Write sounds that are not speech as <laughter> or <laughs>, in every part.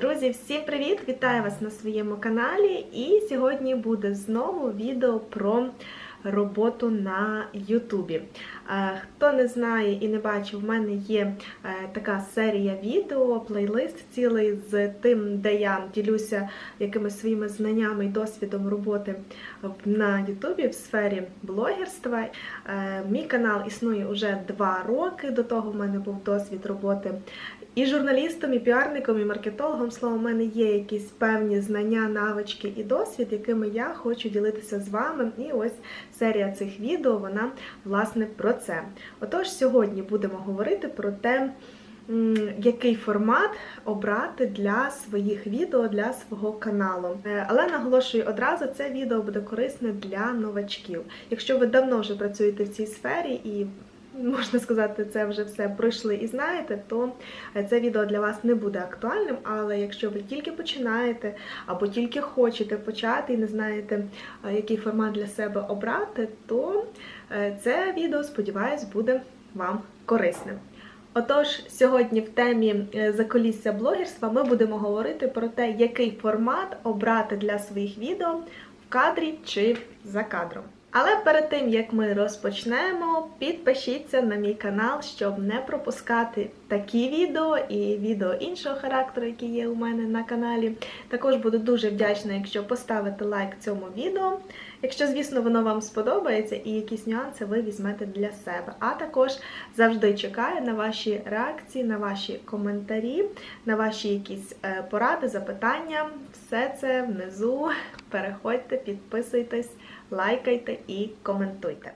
Друзі, всім привіт! Вітаю вас на своєму каналі. І сьогодні буде знову відео про роботу на Ютубі. Е, Хто не знає і не бачив, в мене є е, така серія відео, плейлист цілий з тим, де я ділюся якимись своїми знаннями і досвідом роботи на Ютубі в сфері блогерства. Е, Мій канал існує вже два роки. До того в мене був досвід роботи і журналістом, і піарником, і маркетологом. Словом, у мене є якісь певні знання, навички і досвід, якими я хочу ділитися з вами. І ось серія цих відео, вона власне про це. Отож, сьогодні будемо говорити про те, який формат обрати для своїх відео, для свого каналу. Е, Але наголошую одразу, це відео буде корисне для новачків. Якщо ви давно вже працюєте в цій сфері і можна сказати, це вже все пройшли і знаєте, то е, це відео для вас не буде актуальним. Але якщо ви тільки починаєте або тільки хочете почати і не знаєте, е, який формат для себе обрати, то е, це відео, сподіваюсь, буде вам корисним. Отож, сьогодні в темі заколісся блогерства ми будемо говорити про те, який формат обрати для своїх відео в кадрі чи за кадром. Але перед тим як ми розпочнемо, підпишіться на мій канал, щоб не пропускати такі відео і відео іншого характеру, які є у мене на каналі. Також буду дуже вдячна, якщо поставите лайк цьому відео. Якщо, звісно, воно вам сподобається і якісь нюанси ви візьмете для себе. А також завжди чекаю на ваші реакції, на ваші коментарі, на ваші якісь е, поради, запитання. Все це внизу. Переходьте, підписуйтесь, лайкайте і коментуйте.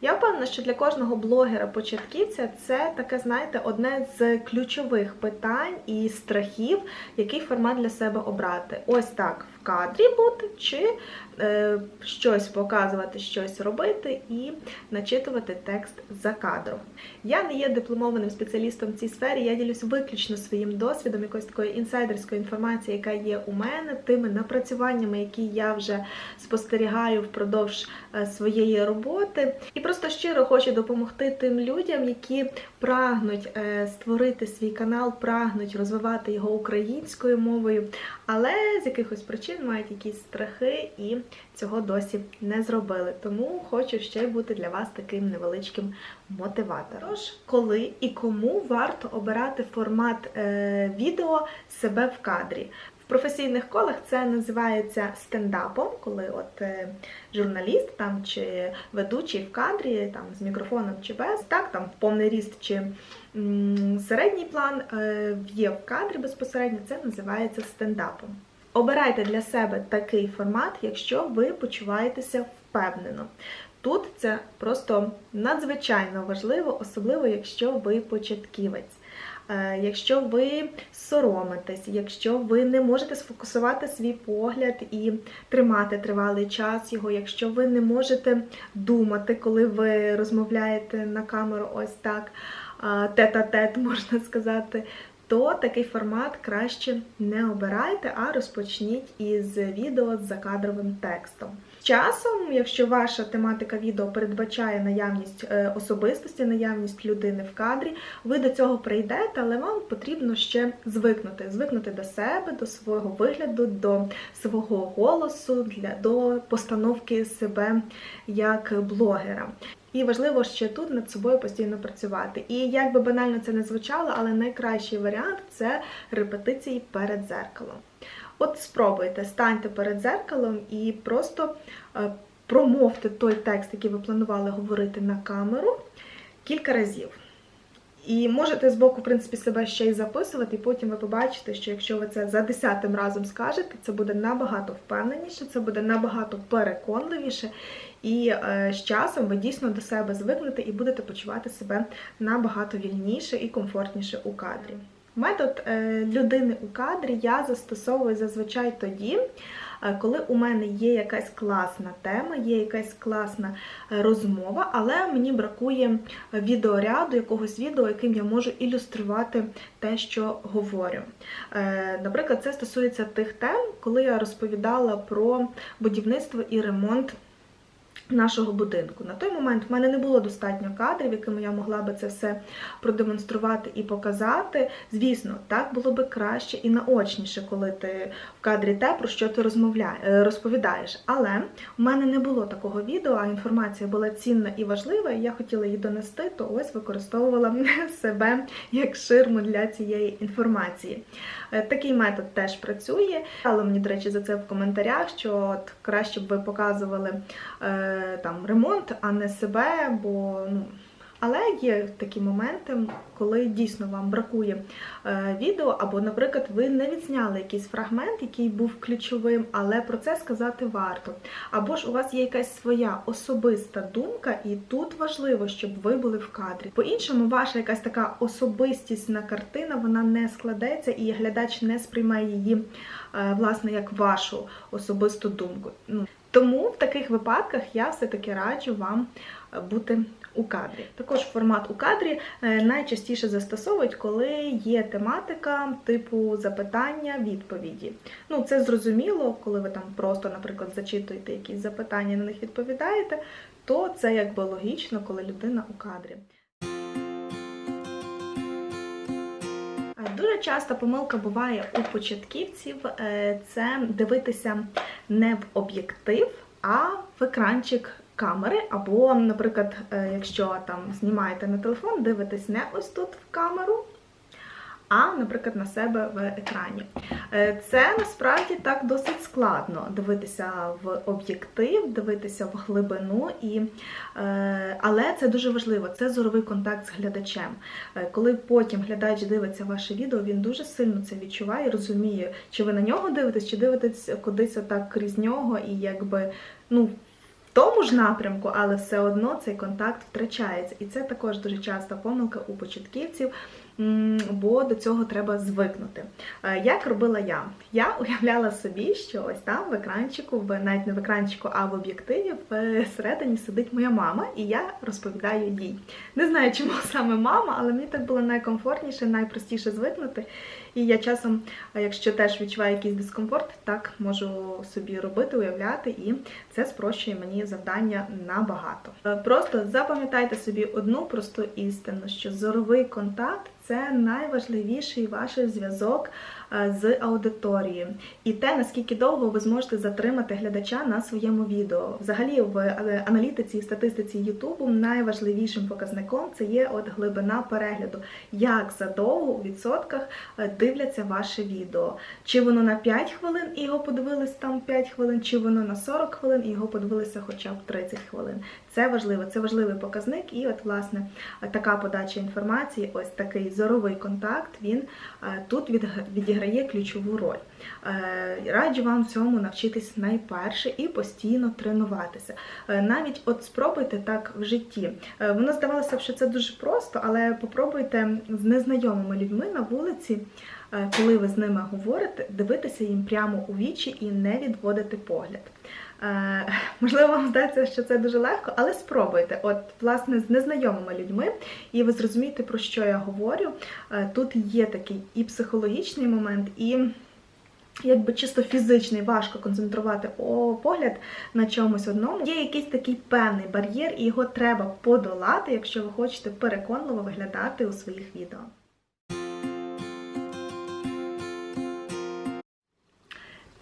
Я впевнена, що для кожного блогера-початківця це таке, знаєте, одне з ключових питань і страхів, який формат для себе обрати. Ось так кадрі бути, чи е, щось показувати, щось робити і начитувати текст за кадром. Я не є дипломованим спеціалістом в цій сфері, я ділюся виключно своїм досвідом, якоюсь такої інсайдерської інформації, яка є у мене, тими напрацюваннями, які я вже спостерігаю впродовж е, своєї роботи. І просто щиро хочу допомогти тим людям, які прагнуть е, створити свій канал, прагнуть розвивати його українською мовою, але з якихось причин мають якісь страхи і цього досі не зробили. Тому хочу ще й бути для вас таким невеличким мотиватором. Тож, коли і кому варто обирати формат е, відео себе в кадрі. В професійних колах це називається стендапом, коли от е, журналіст там чи ведучий в кадрі, там з мікрофоном чи без, так там повний ріст чи м, середній план е, є в кадрі безпосередньо, це називається стендапом. Обирайте для себе такий формат, якщо ви почуваєтеся впевнено. Тут це просто надзвичайно важливо, особливо якщо ви початківець. Е, Якщо ви соромитесь, якщо ви не можете сфокусувати свій погляд і тримати тривалий час його, якщо ви не можете думати, коли ви розмовляєте на камеру ось так, а, тет-а-тет, <laughs> можна сказати, то такий формат краще не обирайте, а розпочніть із відео з закадровим текстом. Часом, якщо ваша тематика відео передбачає наявність е, особистості, наявність людини в кадрі, ви до цього прийдете, але вам потрібно ще звикнути, звикнути до себе, до свого вигляду, до свого голосу, до постановки себе як блогера. І важливо ще тут над собою постійно працювати. І як би банально це не звучало, але найкращий варіант це репетиції перед зеркалом. От спробуйте, станьте перед зеркалом і просто е, промовте той текст, який ви планували говорити на камеру кілька разів. І можете з боку, в принципі, себе ще й записувати, і потім ви побачите, що якщо ви це за десятим разом скажете, це буде набагато впевненіше, це буде набагато переконливіше, і е, з часом ви дійсно до себе звикнете і будете почувати себе набагато вільніше і комфортніше у кадрі. Метод е, людини у кадрі я застосовую зазвичай тоді, коли у мене є якась класна тема, є якась класна е, розмова, але мені бракує відеоряду, якогось відео, яким я можу ілюструвати те, що говорю. Е, Наприклад, це стосується тих тем, коли я розповідала про будівництво і ремонт Нашого будинку. На той момент в мене не було достатньо кадрів, якими я могла би це все продемонструвати і показати. Звісно, так було би краще і наочніше, коли ти в кадрі те, про що ти розповідаєш. Але в мене не було такого відео, а інформація була цінна і важлива, і я хотіла її донести, то ось використовувала <laughs> себе як ширму для цієї інформації. Е, Такий метод теж працює, але мені, до речі, за це в коментарях, що от краще б ви показували е, там ремонт, а не себе, бо ну. Але є такі моменти, коли дійсно вам бракує е, відео, або, наприклад, ви не відзняли якийсь фрагмент, який був ключовим, але про це сказати варто. Або ж у вас є якась своя особиста думка, і тут важливо, щоб ви були в кадрі. По-іншому, ваша якась така особистісна картина, вона не складеться, і глядач не сприймає її, е, власне, як вашу особисту думку. Ну, тому в таких випадках я все-таки раджу вам е, бути у кадрі. Також формат у кадрі е, найчастіше застосовують, коли є тематика типу запитання, відповіді. Ну, це зрозуміло, коли ви там просто, наприклад, зачитуєте якісь запитання, на них відповідаєте, то це якби логічно, коли людина у кадрі. Дуже часто помилка буває у початківців е, це дивитися не в об'єктив, а в екранчик камери. Або, наприклад, е, якщо там знімаєте на телефон, дивитесь не ось тут в камеру, а, наприклад, на себе в екрані. Е, Це насправді так досить складно дивитися в об'єктив, дивитися в глибину, і, е, але це дуже важливо. Це зоровий контакт з глядачем. Е, Коли потім глядач дивиться ваше відео, він дуже сильно це відчуває, і розуміє, чи ви на нього дивитесь, чи дивитесь кудись отак крізь нього, і якби ну. Тому ж напрямку, але все одно цей контакт втрачається. І це також дуже часта помилка у початківців, бо до цього треба звикнути. Е, Як робила я? Я уявляла собі, що ось там в екранчику, навіть не в екранчику, а в об'єктиві всередині сидить моя мама, і я розповідаю їй. Не знаю, чому саме мама, але мені так було найкомфортніше, найпростіше звикнути. І я часом, якщо теж відчуваю якийсь дискомфорт, так можу собі робити, уявляти, і це спрощує мені завдання набагато. Е, Просто запам'ятайте собі одну просту істину, що зоровий контакт це найважливіший ваш зв'язок е, з аудиторією. І те, наскільки довго ви зможете затримати глядача на своєму відео. Взагалі, в е, аналітиці і статистиці Ютубу найважливішим показником це є от глибина перегляду. Як задовго у відсотках е, дивляться ваше відео. Чи воно на 5 хвилин і його подивились там 5 хвилин, чи воно на 40 хвилин і його подивилися хоча б 30 хвилин. Це важливо, це важливий показник. І от, власне, така подача інформації, ось такий зоровий контакт, він е, тут відіграє ключову роль. Е, Раджу вам цьому навчитись найперше і постійно тренуватися. Е, Навіть от спробуйте так в житті. Воно здавалося б, що це дуже просто, але попробуйте з незнайомими людьми на вулиці, коли ви з ними говорите, дивитися їм прямо у вічі і не відводити погляд. Е, <laughs> Можливо, вам здається, що це дуже легко, але спробуйте. От, власне, з незнайомими людьми, і ви зрозумієте, про що я говорю. Е, Тут є такий і психологічний момент, і якби чисто фізичний, важко концентрувати погляд на чомусь одному. Є якийсь такий певний бар'єр, і його треба подолати, якщо ви хочете переконливо виглядати у своїх відео.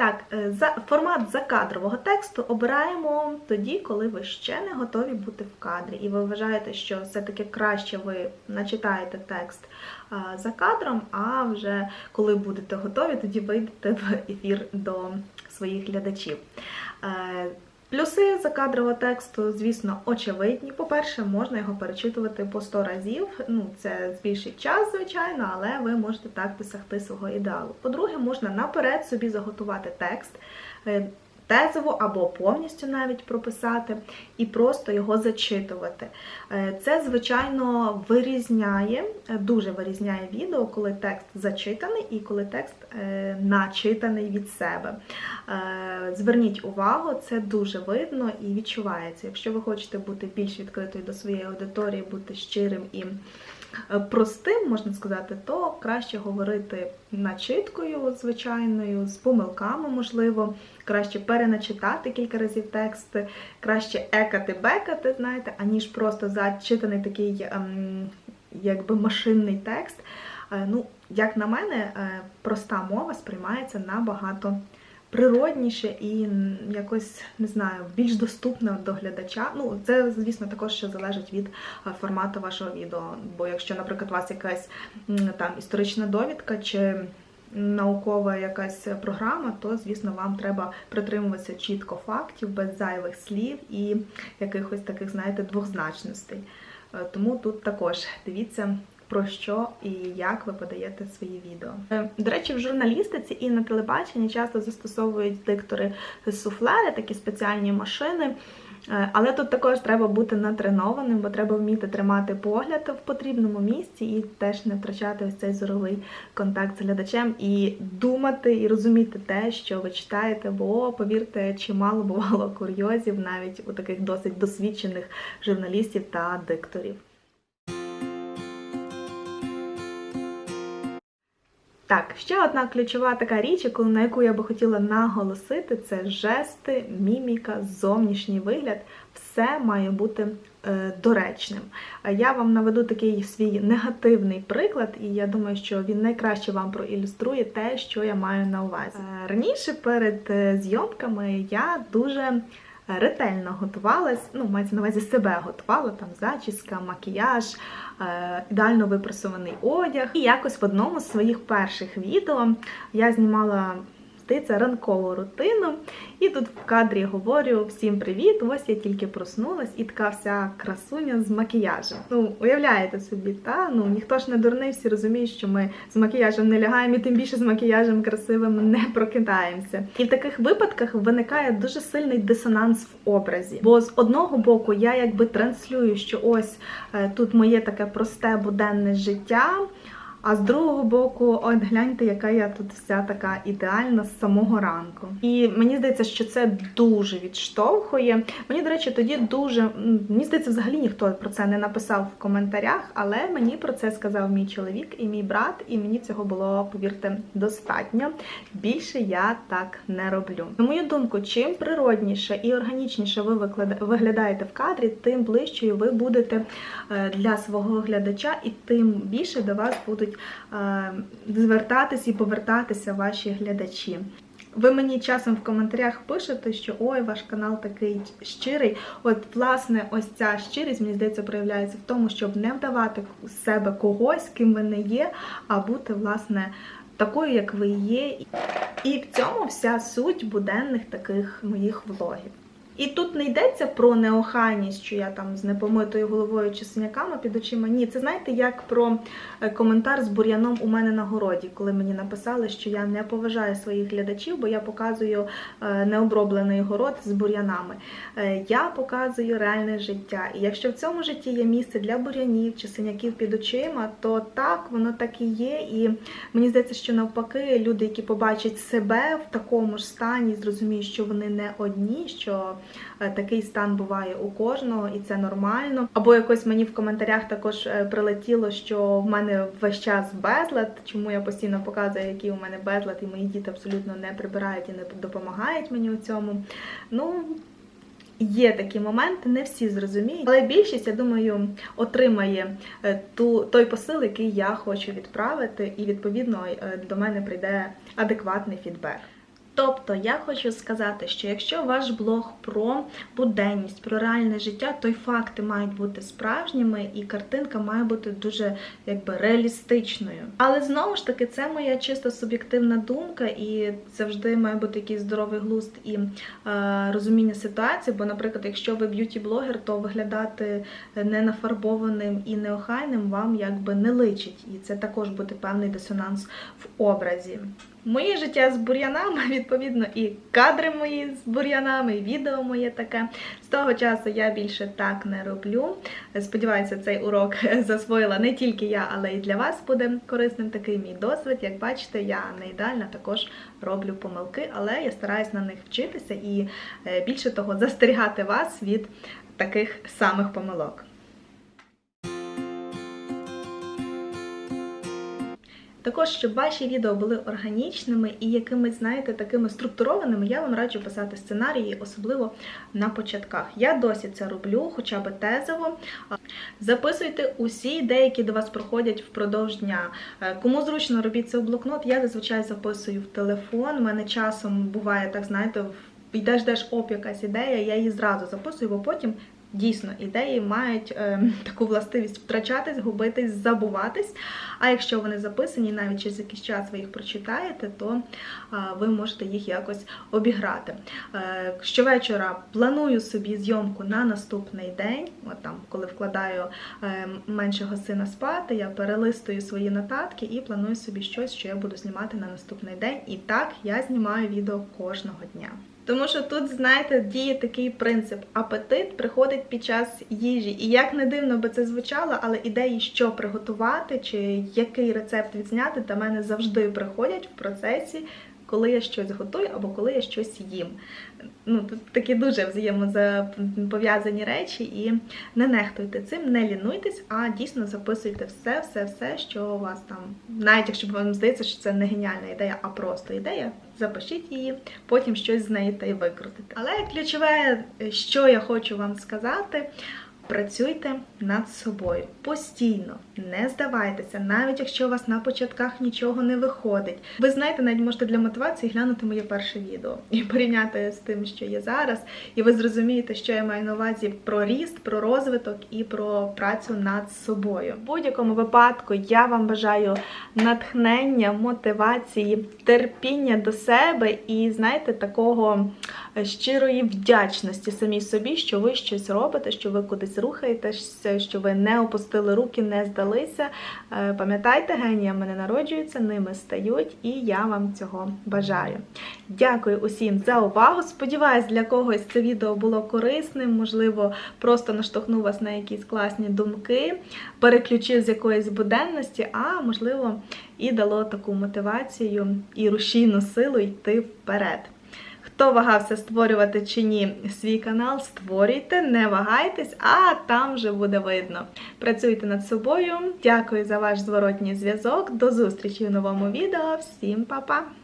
Так, е, за формат закадрового тексту обираємо тоді, коли ви ще не готові бути в кадрі, і ви вважаєте, що все-таки краще ви начитаєте текст за кадром, а вже коли будете готові, тоді вийдете в ефір до своїх глядачів. Е, Плюси закадрового тексту, звісно, очевидні. По-перше, можна його перечитувати по 100 разів. Ну, це збільшить час, звичайно, але ви можете так досягти свого ідеалу. По-друге, можна наперед собі заготувати текст. Тезово або повністю навіть прописати і просто його зачитувати. Е, Це, звичайно, вирізняє, е, дуже вирізняє відео, коли текст зачитаний і коли текст е, начитаний від себе. Зверніть увагу, це дуже видно і відчувається. Якщо ви хочете бути більш відкритою до своєї аудиторії, бути щирим і простим, можна сказати, то краще говорити начиткою звичайною, з помилками, можливо, краще переначитати кілька разів тексти, краще екати-бекати, знаєте, аніж просто зачитаний такий ем, якби машинний текст. Е, Ну, як на мене, е, проста мова сприймається набагато природніше і якось не знаю, більш доступне до глядача. Ну, це, звісно, також ще залежить від формату вашого відео. Бо якщо, наприклад, у вас якась там історична довідка чи наукова якась програма, то звісно вам треба притримуватися чітко фактів, без зайвих слів і якихось таких, знаєте, двозначностей. Е, Тому тут також дивіться. Про що і як ви подаєте свої відео. Е, До речі, в журналістиці і на телебаченні часто застосовують диктори суфлери, такі спеціальні машини. Е, Але тут також треба бути натренованим, бо треба вміти тримати погляд в потрібному місці і теж не втрачати ось цей зоровий контакт з глядачем і думати і розуміти те, що ви читаєте, бо повірте, чимало бувало курйозів навіть у таких досить досвідчених журналістів та дикторів. Так, ще одна ключова така річ, на яку я би хотіла наголосити, це жести, міміка, зовнішній вигляд. Все має бути е, доречним. Я вам наведу такий свій негативний приклад, і я думаю, що він найкраще вам проілюструє те, що я маю на увазі. Е, Раніше перед е, зйомками я дуже ретельно готувалась, ну, мається на увазі себе готувала, там зачіска, макіяж, е, ідеально випрасований одяг. І якось в одному з своїх перших відео я знімала. Здається, ранкову рутину. І тут в кадрі говорю всім привіт! Ось я тільки проснулась і така вся красуня з макіяжем. Ну, уявляєте собі, та ну ніхто ж не дурний, всі розуміють, що ми з макіяжем не лягаємо, і тим більше з макіяжем красивим не прокидаємося. І в таких випадках виникає дуже сильний дисонанс в образі. Бо з одного боку я якби транслюю, що ось е, тут моє таке просте буденне життя. А з другого боку, от гляньте, яка я тут вся така ідеальна з самого ранку. І мені здається, що це дуже відштовхує. Мені, до речі, тоді дуже мені здається, взагалі ніхто про це не написав в коментарях, але мені про це сказав мій чоловік і мій брат, і мені цього було, повірте, достатньо. Більше я так не роблю. На мою думку, чим природніше і органічніше ви виглядаєте в кадрі, тим ближчою ви будете е, для свого глядача, і тим більше до вас будуть е, звертатись і повертатися ваші глядачі. Ви мені часом в коментарях пишете, що ой, ваш канал такий щирий. От, власне, ось ця щирість, мені здається, проявляється в тому, щоб не вдавати з себе когось, ким ви не є, а бути, власне, такою, як ви є. І в цьому вся суть буденних таких моїх влогів. І тут не йдеться про неохайність, що я там з непомитою головою чи синяками під очима. Ні, це знаєте, як про е, коментар з бур'яном у мене на городі, коли мені написали, що я не поважаю своїх глядачів, бо я показую е, необроблений город з бур'янами. Е, Я показую реальне життя. І якщо в цьому житті є місце для бур'янів чи синяків під очима, то так, воно так і є. І мені здається, що навпаки, люди, які побачать себе в такому ж стані, зрозуміють, що вони не одні, що такий стан буває у кожного, і це нормально. Або якось мені в коментарях також е, прилетіло, що в мене весь час безлад, чому я постійно показую, який у мене безлад, і мої діти абсолютно не прибирають і не допомагають мені у цьому. Ну. Є такі моменти, не всі зрозуміють, але більшість, я думаю, отримає е, ту, той посил, який я хочу відправити, і відповідно е, до мене прийде адекватний фідбек. Тобто я хочу сказати, що якщо ваш блог про буденність, про реальне життя, то й факти мають бути справжніми, і картинка має бути дуже якби реалістичною. Але знову ж таки, це моя чисто суб'єктивна думка, і завжди має бути якийсь здоровий глузд і е, розуміння ситуації. Бо, наприклад, якщо ви б'юті-блогер, то виглядати ненафарбованим і неохайним вам якби не личить, і це також буде певний дисонанс в образі. Моє життя з бур'янами, <laughs> відповідно, і кадри мої з бур'янами, і відео моє таке. З того часу я більше так не роблю. Сподіваюся, цей урок <laughs> засвоїла не тільки я, але й для вас буде корисним такий мій досвід. Як бачите, я не ідеально також роблю помилки, але я стараюсь на них вчитися і е, більше того, застерігати вас від таких самих помилок. Також, щоб ваші відео були органічними і якимись, знаєте, такими структурованими, я вам раджу писати сценарії, особливо на початках. Я досі це роблю, хоча б тезово. Записуйте усі ідеї, які до вас проходять впродовж дня. Е, Кому зручно робіть це в блокнот, я зазвичай записую в телефон. У мене часом буває так, знаєте, йдеш деш оп, якась ідея, я її зразу записую, бо потім. Дійсно, ідеї мають е, <laughs> таку властивість втрачатись, губитись, забуватись. А якщо вони записані, навіть через якийсь час ви їх прочитаєте, то е, ви можете їх якось обіграти. Е, щовечора планую собі зйомку на наступний день. От там, коли вкладаю е, меншого сина спати, я перелистую свої нотатки і планую собі щось, що я буду знімати на наступний день. І так я знімаю відео кожного дня. Тому що тут, знаєте, діє такий принцип: апетит приходить під час їжі. І як не дивно би це звучало, але ідеї, що приготувати, чи який рецепт відзняти, до мене завжди приходять в процесі, коли я щось готую або коли я щось їм. Ну, тут такі дуже взаємопов'язані речі, і не нехтуйте цим, не лінуйтесь, а дійсно записуйте все, все, все, що у вас там, навіть якщо вам здається, що це не геніальна ідея, а просто ідея, запишіть її, потім щось з неї та й викрутите. Але ключове, що я хочу вам сказати. Працюйте над собою постійно, не здавайтеся, навіть якщо у вас на початках нічого не виходить. Ви знаєте, навіть можете для мотивації глянути моє перше відео і порівняти з тим, що є зараз, і ви зрозумієте, що я маю на увазі про ріст, про розвиток і про працю над собою. В будь-якому випадку я вам бажаю натхнення, мотивації, терпіння до себе і, знаєте, такого щирої вдячності самій собі, що ви щось робите, що ви кудись рухаєтеся, що ви не опустили руки, не здалися. Е, Пам'ятайте, геніями не народжуються, ними стають, і я вам цього бажаю. Дякую усім за увагу. Сподіваюсь, для когось це відео було корисним, можливо, просто наштовхнув вас на якісь класні думки, переключив з якоїсь буденності, а можливо, і дало таку мотивацію і рушійну силу йти вперед. Хто вагався створювати чи ні свій канал, створюйте, не вагайтесь, а там вже буде видно. Працюйте над собою. Дякую за ваш зворотній зв'язок. До зустрічі в новому відео. Всім па-па!